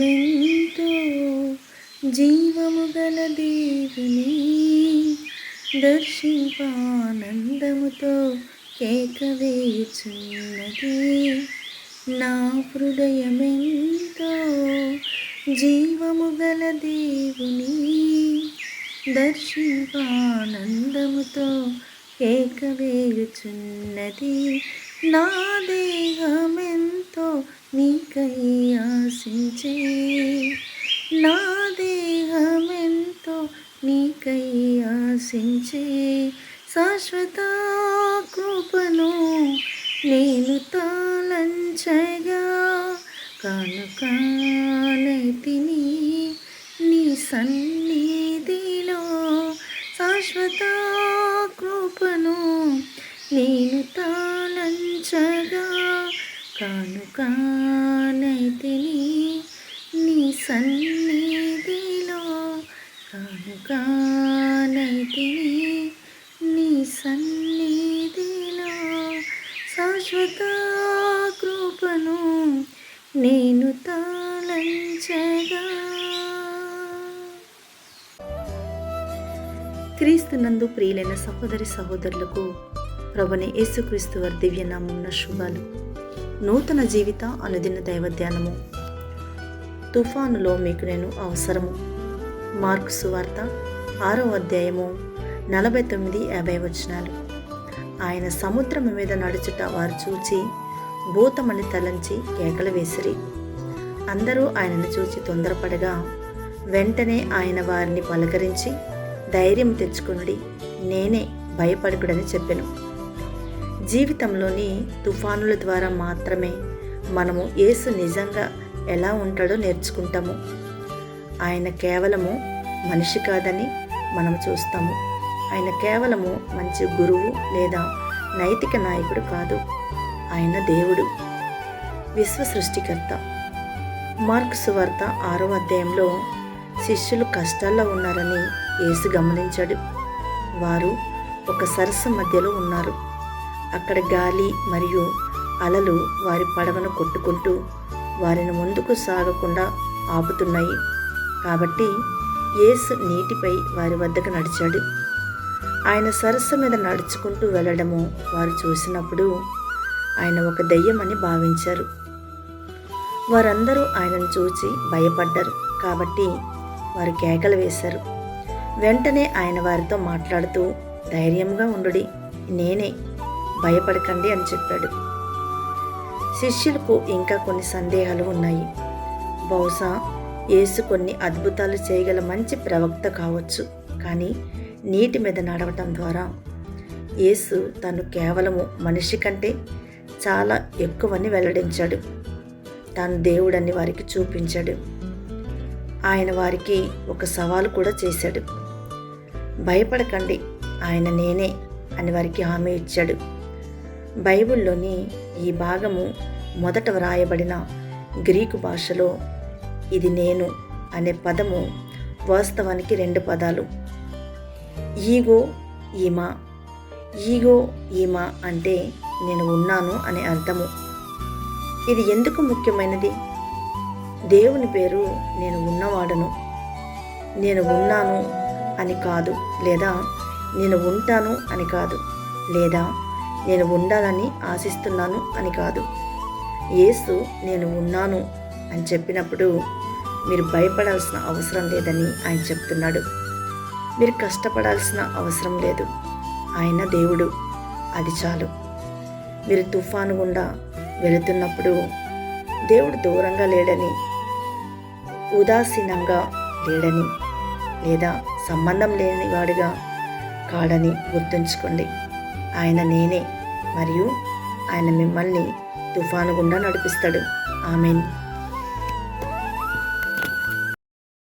అదెంతో జీవము గల దేవుని దర్శింపానందముతో కేక వేచున్నది. నా హృదయమెంతో జీవము గల దేవుని దర్శింపానందముతో కేక ఏకవేయుచున్నది నా దేహమెంతో నీకయ్యా ఆశించే నా దేహమెంతో నీకై ఆశించే శాశ్వత కృపను నేను తాళంచగా కానుకానైతిని నీ సన్నిధిలో శాశ్వత కృపను నేను తాళంచగా కానుకానైతిని నీ సన్నిధిలో కానుకానైతిని నీ సన్నిధిలో శాశ్వత కృపను నేను తాళంచగా. క్రీస్తునందు ప్రియులైన సహోదరి సహోదరులకు ప్రభుని యేసుక్రీస్తు వారి దివ్యనామం శుభాలు. నూతన జీవిత అనుదిన దైవ ధ్యానము. తుఫానులో మీకు నేను అవసరము. మార్కు సువార్త ఆరో అధ్యాయము నలభై తొమ్మిది యాభై వచనాలు. ఆయన సముద్రం మీద నడుచుట వారు చూచి భూతమని తలంచి కేకలు వేసిరి. అందరూ ఆయనను చూచి తొందరపడగా వెంటనే ఆయన వారిని పలకరించి ధైర్యం తెచ్చుకుండి నేనే భయపడకుడని చెప్పాను. జీవితంలోని తుఫానుల ద్వారా మాత్రమే మనము యేసు నిజంగా ఎలా ఉంటాడో నేర్చుకుంటాము. ఆయన కేవలము మనిషి కాదని మనం చూస్తాము. ఆయన కేవలము మంచి గురువు లేదా నైతిక నాయకుడు కాదు. ఆయన దేవుడు. విశ్వ సృష్టికర్త. మార్క్ సువార్త ఆరో అధ్యాయంలో శిష్యులు కష్టాల్లో ఉన్నారని యేసు గమనించాడు. వారు ఒక సరస్సు మధ్యలో ఉన్నారు. అక్కడ గాలి మరియు అలలు వారి పడవను కొట్టుకుంటూ వారిని ముందుకు సాగకుండా ఆపుతున్నాయి. కాబట్టి యేసు నీటిపై వారి వద్దకు నడిచాడు. ఆయన సరస్సు మీద నడుచుకుంటూ వెళ్ళడము వారు చూసినప్పుడు ఆయన ఒక దెయ్యమని భావించారు. వారందరూ ఆయనను చూచి భయపడ్డారు. కాబట్టి వారు కేకలు వేశారు. వెంటనే ఆయన వారితో మాట్లాడుతూ ధైర్యంగా ఉండుడి నేనే భయపడకండి అని చెప్పాడు. శిష్యులకు ఇంకా కొన్ని సందేహాలు ఉన్నాయి. బహుశా యేసు కొన్ని అద్భుతాలు చేయగల మంచి ప్రవక్త కావచ్చు. కానీ నీటి మీద నడవటం ద్వారా యేసు తను కేవలము మనిషి కంటే చాలా ఎక్కువని వెల్లడించాడు. తాను దేవుడని వారికి చూపించాడు. ఆయన వారికి ఒక సవాలు కూడా చేశాడు. భయపడకండి ఆయన నేనే అని వారికి హామీ ఇచ్చాడు. బైబిల్లోని ఈ భాగము మొదట వ్రాయబడిన గ్రీకు భాషలో ఇది నేను అనే పదము వాస్తవానికి రెండు పదాలు. ఈగో ఈమా. ఈగో ఈమా అంటే నేను ఉన్నాను అనే అర్థము. ఇది ఎందుకు ముఖ్యమైనది? దేవుని పేరు నేను ఉన్నవాడను. నేను ఉన్నాను అని కాదు లేదా నేను ఉంటాను అని కాదు లేదా నేను ఉండాలని ఆశిస్తున్నాను అని కాదు. యేసు నేను ఉన్నాను అని చెప్పినప్పుడు మీరు భయపడాల్సిన అవసరం లేదని ఆయన చెప్తున్నాడు. మీరు కష్టపడాల్సిన అవసరం లేదు. ఆయన దేవుడు. అది చాలు. మీరు తుఫాను గుండా వెళుతున్నప్పుడు దేవుడు దూరంగా లేడని ఉదాసీనంగా లేడని లేదా సంబంధం లేని వాడిగా కాడని గుర్తుంచుకోండి. ఆయన నేనే మరియు ఆయన మిమ్మల్ని తుఫాను గుండా నడిపిస్తాడు. ఆమెన్.